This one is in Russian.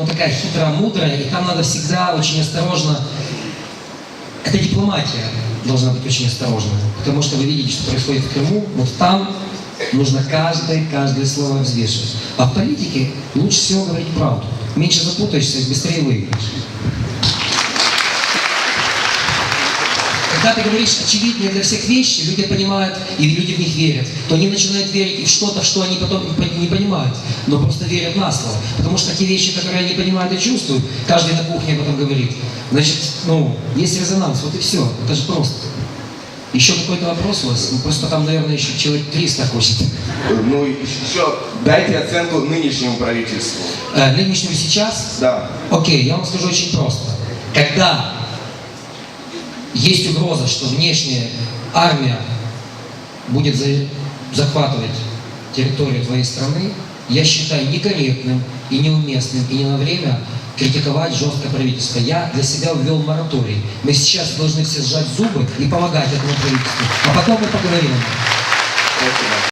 ну, такая хитрая, мудрая, и там надо всегда очень осторожно. Это дипломатия должна быть очень осторожная, потому что вы видите, что происходит в Крыму, вот там нужно каждое, каждое слово взвешивать. А в политике лучше всего говорить правду. Меньше запутаешься, быстрее выиграешь. Когда ты говоришь очевидные для всех вещи, люди понимают, и люди в них верят, то они начинают верить и в что-то, что они потом не пон- не понимают, но просто верят на слово. Потому что те вещи, которые они понимают и чувствуют, каждый на кухне об этом говорит. Значит, ну, есть резонанс, вот и все. Это же просто. Еще какой-то вопрос у вас? Ну, просто там, наверное, еще человек 300 хочет. Ну, еще дайте оценку нынешнему правительству. Э, нынешнему сейчас Да. Окей, я вам скажу очень просто. Когда есть угроза, что внешняя армия будет за- захватывать территорию твоей страны, я считаю некорректным и неуместным и не на время критиковать жестко правительство. Я для себя ввел мораторий. Мы сейчас должны все сжать зубы и помогать этому правительству. А потом мы поговорим.